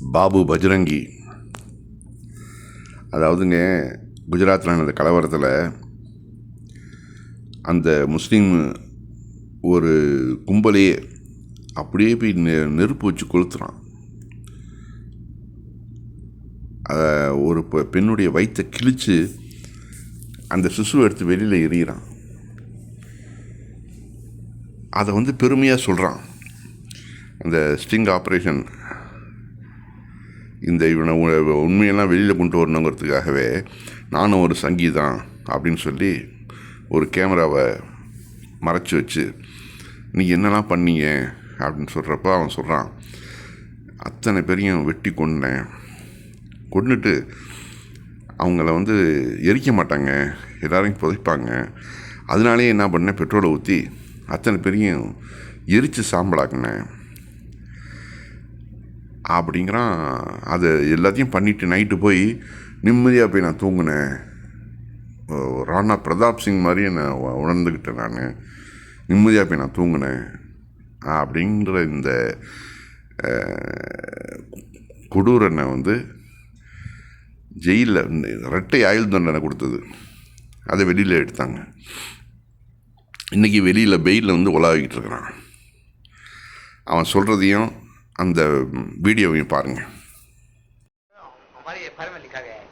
பாபு பஜ்ரங்கி. அதாவதுங்க குஜராத்தில் நடந்த கலவரத்தில் அந்த முஸ்லீம் ஒரு கும்பலையே அப்படியே போய் நெ- நெருப்பு வச்சு கொளுத்துறான். அதை ஒரு பெண்ணுடைய வயிற்றை கிழித்து அந்த சிசுவை எடுத்து வெளியில் எறிகிறான் அதை வந்து பெருமையாக சொல்கிறான் அந்த ஸ்டிங் ஆப்ரேஷன் இந்த இவனை உ- உண்மையெல்லாம் வெளியில் கொண்டு வரணுங்கிறதுக்காகவே நானும் ஒரு சங்கீதம் அப்படின்னு சொல்லி ஒரு கேமராவை மறைச்சி வச்சு நீ என்னெல்லாம் பண்ணீங்க? அப்படின்னு சொல்கிறப்ப அவன் சொல்கிறான் அத்தனை பேரையும் வெட்டி கொன்னேன். கொன்னுட்டு அவங்கள வந்து எரிக்க மாட்டாங்க எல்லாரையும் புதைப்பாங்க. அதனாலே என்ன பண்ணேன் பெட்ரோலை ஊற்றி அத்தனை பேரையும் எரித்து சாம்பலாக்குனேன். அப்படிங்கிறான். அதை எல்லாத்தையும் பண்ணிவிட்டு நைட்டு போய் நிம்மதியாக போய் நான் தூங்கினேன். ராணா பிரதாப் சிங் மாதிரி என்னை உணர்ந்துக்கிட்டேன் நான். நிம்மதியாக போய் நான் தூங்கினேன். அப்படின்ற இந்த கொடூரனை வந்து ஜெயிலில் ரெட்டை ஆயுள் தண்டனை கொடுத்தது. அதை வெளியில் எடுத்தாங்க. இன்றைக்கி வெளியில் பெயிலில் வந்து உலாவிக்கிட்டு இருக்கிறான். அவன் சொல்கிறதையும் அந்த வீடியோவையும் பாருங்கள் हमारी एफ में लिखा गया है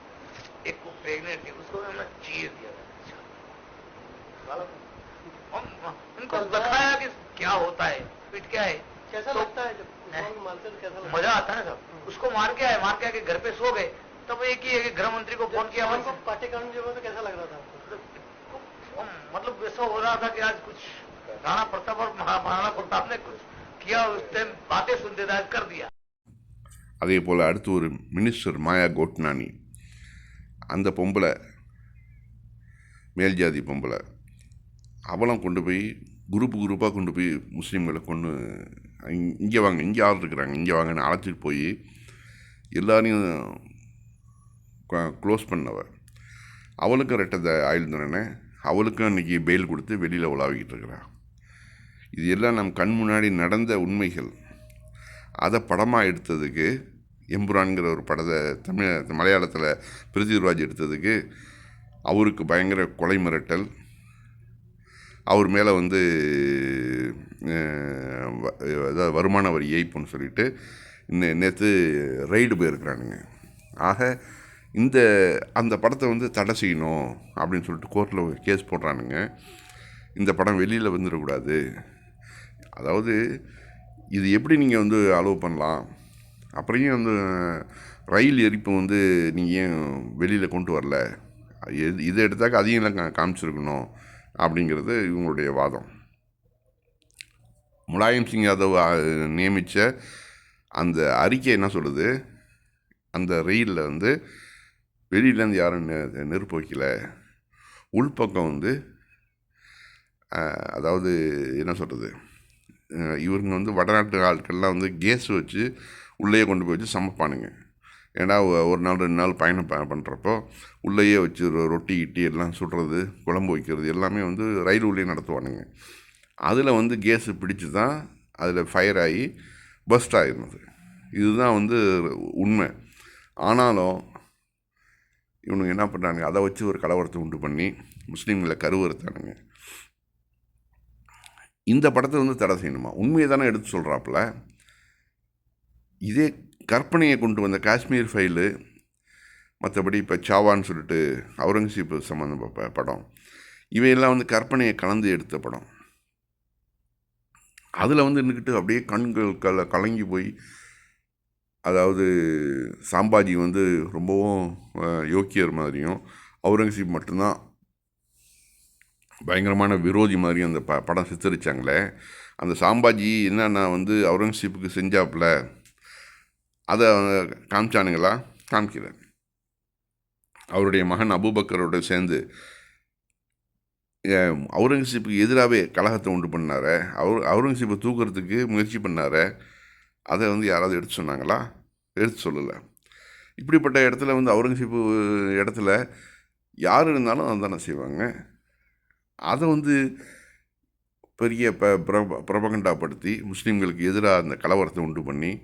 एक को प्रेग्नेंट थी उसको हमने चीर दिया था हम- इनको बताया कि क्या होता है फिट क्या है कैसा तो लगता है जब भगवान को मानते हैं तो कैसा लगता मजा आता है ना सब उसको मार के आए मार के आके घर पे सो गए तब एक ही है कि गृह मंत्री को है फोन जब किया भगवान को वहाँ पाठ्यक्रम जब हुआ तो कैसा लग रहा था आपको से। मतलब ऐसा हो रहा था कि आज कुछ राणा प्रताप और महा- महाराणा प्रताप ने कुछ किया उस टाइम बातें सुनते थे आज कर दिया அதே போல் அடுத்து ஒரு மினிஸ்டர் மாயா கோட்னானி அந்த பொம்பளை மேல் ஜாதி பொம்பளை அவளும் கொண்டு போய் குரூப் குரூப்பாக கொண்டு போய் முஸ்லீம்களை கொண்டு இங்கே வாங்க இங்கே ஆள் இருக்கிறாங்க இங்கே வாங்கன்னு அழைச்சிட்டு போய் எல்லாரையும் க்ளோஸ் பண்ணவ அவளுக்கும் ரெட்டை ஆயுள் தண்டனை அவளுக்கும் இன்றைக்கி பெயில் கொடுத்து வெளியில் உலாவிக்கிட்டு இருக்கிறான் இது எல்லாம் நம் கண் முன்னாடி நடந்த உண்மைகள். அதை படமாக எடுத்ததுக்கு எம்புரான்கிற ஒரு படத்தை தமிழ் மலையாளத்தில் பிருத்திவிராஜ் எடுத்ததுக்கு அவருக்கு பயங்கர கொலை மிரட்டல். அவர் மேலே வந்து வ- அதாவது வருமான வரி ஏய்ப்புன்னு சொல்லிட்டு நேற்று ரைடு போயிருக்கிறானுங்க. ஆக இந்த அந்த படத்தை வந்து தடை செய்யணும் அப்படின்னு சொல்லிட்டு கோர்ட்டில் கேஸ் போடுறானுங்க. இந்த படம் வெளியில் வந்துடக்கூடாது. அதாவது இது எப்படி நீங்கள் வந்து அலோவ் பண்ணலாம்? அப்புறம் ஏன் வந்து ரயில் எரிப்பு வந்து நீங்கள் ஏன் வெளியில் கொண்டு வரல? எது இதை எடுத்தாக்க அதையும் எல்லாம் கா- காமிச்சிருக்கணும் அப்படிங்கிறது இவங்களுடைய வாதம். முலாயம் சிங் யாதவ் நியமித்த அந்த அறிக்கை என்ன சொல்லுது? அந்த ரயிலில் வந்து வெளியிலேருந்து யாரும் நெ- நெருப்பு வைக்கல உள்பக்கம் வந்து அதாவது என்ன சொல்கிறது இவருங்க வந்து வடநாட்டு ஆட்கள்லாம் வந்து கேஸ் வச்சு உள்ளேயே கொண்டு போய் வச்சு சமைப்பானுங்க. ஏன்னா ஒரு நாள் ரெண்டு நாள் பயணம் ப பண்ணுறப்போ உள்ளேயே வச்சு ரொ- ரொட்டி இட்டி எல்லாம் சுடுறது குழம்பு வைக்கிறது எல்லாமே வந்து ரயில் உள்ளே நடத்துவானுங்க. அதில் வந்து கேஸு பிடிச்சி தான் அதில் ஃபயர் ஆகி பஸ்ட் ஆகிருந்தது இதுதான் வந்து உண்மை. ஆனாலும் இவனுங்க என்ன பண்ணுறாங்க அதை வச்சு ஒரு கலவரத்தை உண்டு பண்ணி முஸ்லீம்களை கருவறுத்தானுங்க. இந்த படத்தை வந்து தடை செய்யணுமா? உண்மையை தானே எடுத்து சொல்கிறாப்புல இதே கற்பனையை கொண்டு வந்த காஷ்மீர் ஃபைலு மற்றபடி இப்போ சாவான்னு சொல்லிட்டு அவுரங்கசீப் சம்மந்த படம் இவையெல்லாம் வந்து கற்பனையை கலந்து எடுத்த படம். அதில் வந்து நின்றுக்கிட்டு அப்படியே கண்கள் கல கலங்கி போய் அதாவது சாம்பாஜி வந்து ரொம்பவும் யோக்கியர் மாதிரியும் அவுரங்கசீப் மட்டும்தான் பயங்கரமான விரோதி மாதிரி அந்த ப படம் சித்தரித்தாங்களே அந்த சாம்பாஜி என்னென்ன வந்து அவுரங்கசீப்புக்கு செஞ்சாப்புல அதை காமிச்சானுங்களா? காமிக்கிறேன் அவருடைய மகன் அபூபக்கரோட சேர்ந்து அவுரங்கசீப்புக்கு எதிராகவே கலகத்தை உண்டு பண்ணார். அவர் அவுரங்கசீப்பை தூக்குறதுக்கு முயற்சி பண்ணார். அதை வந்து யாராவது எடுத்து சொன்னாங்களா? எடுத்து சொல்லலை. இப்படிப்பட்ட இடத்துல வந்து அவுரங்கசீப்பு இடத்துல யார் இருந்தாலும் அதை தானே செய்வாங்க. அதை வந்து பெரிய ப பிரப பிரபகண்டாப்படுத்தி முஸ்லீம்களுக்கு எதிராக அந்த கலவரத்தை உண்டு பண்ணி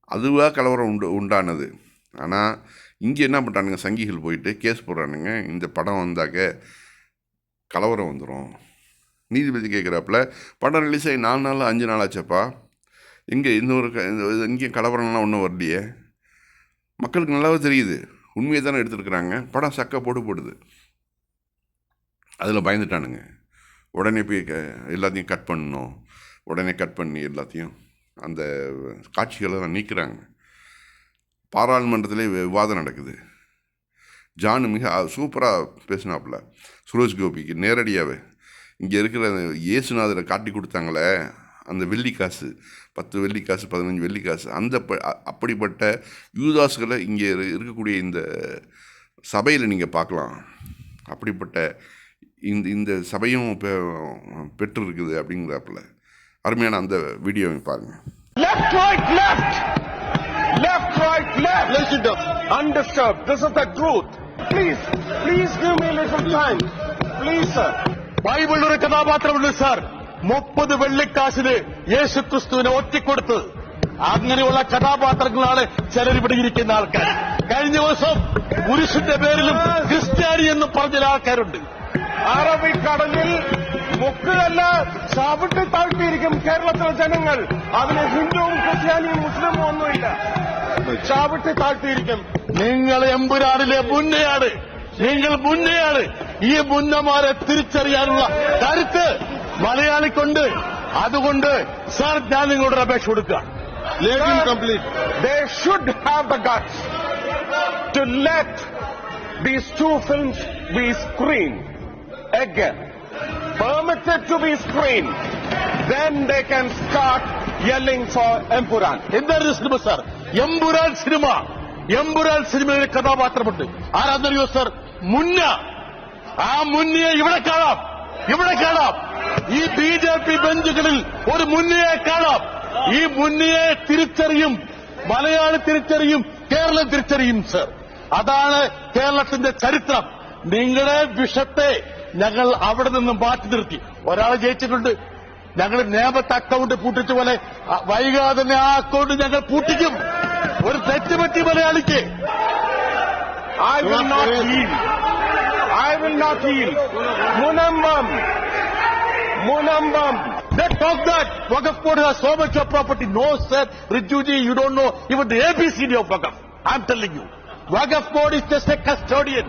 அதுவாக கலவரம் உண்டு உண்டானது. ஆனால் இங்கே என்ன பண்ணுறானுங்க சங்கிகள் போயிட்டு கேஸ் போடுறானுங்க. இந்த படம் வந்தாக்க கலவரம் வந்துடும் நீதிபதி கேட்குறாப்புல படம் ரிலீஸ் ஆகி நாலு நாள் அஞ்சு நாள் ஆச்சப்பா எங்கே இந்த ஒரு க- இந்த இங்கேயும் கலவரம்லாம் ஒன்றும் வரலையே? மக்களுக்கு நல்லாவே தெரியுது. உண்மையை தானே எடுத்துருக்குறாங்க. படம் சக்கை போட்டு போடுது. அதில் பயந்துட்டானுங்க. உடனே போய் க எல்லாத்தையும் கட் பண்ணணும். உடனே கட் பண்ணி எல்லாத்தையும் அந்த காட்சிகளை நீக்கிறாங்க. பாராளுமன்றத்திலே விவாதம் நடக்குது. ஜான் மிக சூப்பராக பேசினாப்புல. சுரேஷ் கோபிக்கு நேரடியாகவே இங்கே இருக்கிற அந்த இயேசுநாதரை காட்டி கொடுத்தாங்களே அந்த வெள்ளி காசு பத்து வெள்ளி காசு பதினஞ்சு வெள்ளி காசு அந்த ப அப்படிப்பட்ட யூதாஸ்களை இங்கே இருக்கக்கூடிய இந்த சபையில் நீங்கள் பார்க்கலாம். அப்படிப்பட்ட இந்த இந்த சபையும் பெ பெற்று இருக்குது அப்படிங்கிறாப்புல அருமையான அந்த வீடியோவை பாருங்கள் Left, right, left. Left, right, left. Place it down. Undisturbed. This is the truth. Please, please give me a little time. Please, sir. ബൈബിളിൽ ഒരു കഥാപാത്രമുണ്ട് സാർ മുപ്പത് വെള്ളിക്കാശിന് യേശു ക്രിസ്തുവിനെ ഒറ്റിക്കൊടുത്ത് അങ്ങനെയുള്ള കഥാപാത്രങ്ങളാണ് ചിലർ ഇവിടെ ഇരിക്കുന്ന ആൾക്കാർ കഴിഞ്ഞ ദിവസം പുരുഷന്റെ പേരിലും ക്രിസ്ത്യാനി എന്ന് പറഞ്ഞ ആൾക്കാരുണ്ട് അറബിക്കടലിൽ മുക്കുകല്ല ചവിട്ടി താഴ്ത്തിയിരിക്കും കേരളത്തിലെ ജനങ്ങൾ. അതിന് ഹിന്ദുവും ക്രിസ്ത്യാനിയും മുസ്ലിമും ഒന്നുമില്ല. ചവിട്ടി താഴ്ത്തിയിരിക്കും. നിങ്ങൾ എമ്പുരാടിലെ മുന്നയാണ് നിങ്ങൾ മുന്നയാണ് ഈ മുന്നമാരെ തിരിച്ചറിയാനുള്ള കരുത്ത് മലയാളിക്കുണ്ട് അതുകൊണ്ട് സാർ ഞാൻ നിങ്ങളുടെ അപേക്ഷ കൊടുക്കുക. Complete should have the guts to let these two films be screened. Again. Permitted to be screened. Then they can start yelling for Empuran. എന്തായിരുന്നു cinema sir Empuraan cinema Empuraan സിനിമയിൽ കഥാപാത്രമുണ്ട്. ആരാധനയോ സർ മുന്ന. ആ മുന്നയെ ഇവിടെ കാണാം. ഇവിടെ കാണാം. ഈ ബി ജെ പി ബെഞ്ചുകളിൽ ഒരു മുന്നയെ കാണാം. ഈ മുന്നയെ തിരിച്ചറിയും. മലയാളി തിരിച്ചറിയും. കേരളം തിരിച്ചറിയും സർ അതാണ് കേരളത്തിന്റെ ചരിത്രം. നിങ്ങളുടെ വിഷത്തെ ഞങ്ങൾ അവിടെ നിന്നും മാറ്റി നിർത്തി. ഒരാളെ ജയിച്ചിട്ടുണ്ട്. ഞങ്ങൾ നേമത്തെ അക്കൗണ്ട് പൂട്ടിച്ച പോലെ വൈകാതെ തന്നെ ആ അക്കൗണ്ട് ഞങ്ങൾ പൂട്ടിക്കും. ഒരു തെറ്റ് പറ്റി മലയാളിക്ക് so much property no sir Rijiju you do know ever A B C D of Waqf I am telling you Waqf board is just a custodian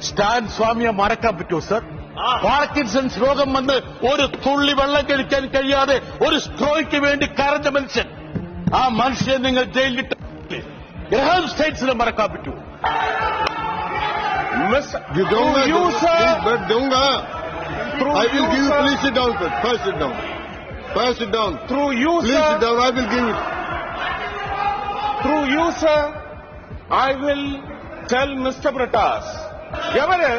Stan സ്വാമിയെ മറക്കാൻ പറ്റുമോ സർ പാർക്കിൻസൺസ് രോഗം വന്ന് ഒരു തുള്ളി വെള്ളം കഴിക്കാൻ കഴിയാതെ ഒരു സ്ട്രോയ്ക്ക് വേണ്ടി കരഞ്ഞ മനുഷ്യൻ ആ മനുഷ്യനെ നിങ്ങൾ ജയിലിലിട്ട് ഗ്രഹാം സ്റ്റേറ്റ്സിനെ മറക്കാൻ പറ്റുമോ Miss, You don't through you, sir. but Dunga. Through I will you, give you. sir. Please sit down, sir. First sit down. First sit down. Through you, Please sir. sit down. I will give you. Through you, sir, I will tell Mr. Britas. എവര്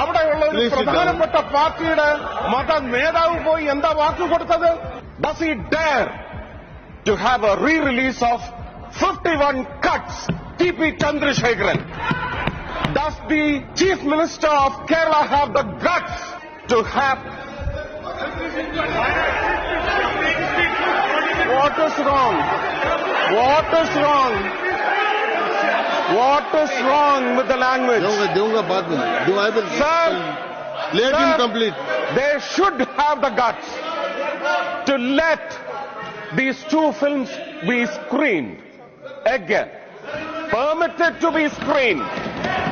അവിടെയുള്ള ഒരു Please sit down. പ്രധാനപ്പെട്ട പാർട്ടിയുടെ മത നേതാവ് പോയി എന്താ വാക്ക് കൊടുത്തത് does he dare to have a re release of fifty one cuts T P Chandrasekharan does the chief minister of Kerala have the guts to have What is wrong? What is wrong? what is wrong with the language? Dunga, Dunga, baat mein. Do I will. Sir, Let him complete. They should have the guts to let these two films be screened again. Permitted to be screened.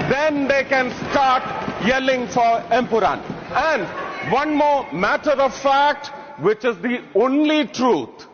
Then they can start yelling for Empuran. And one more matter of fact, which is the only truth.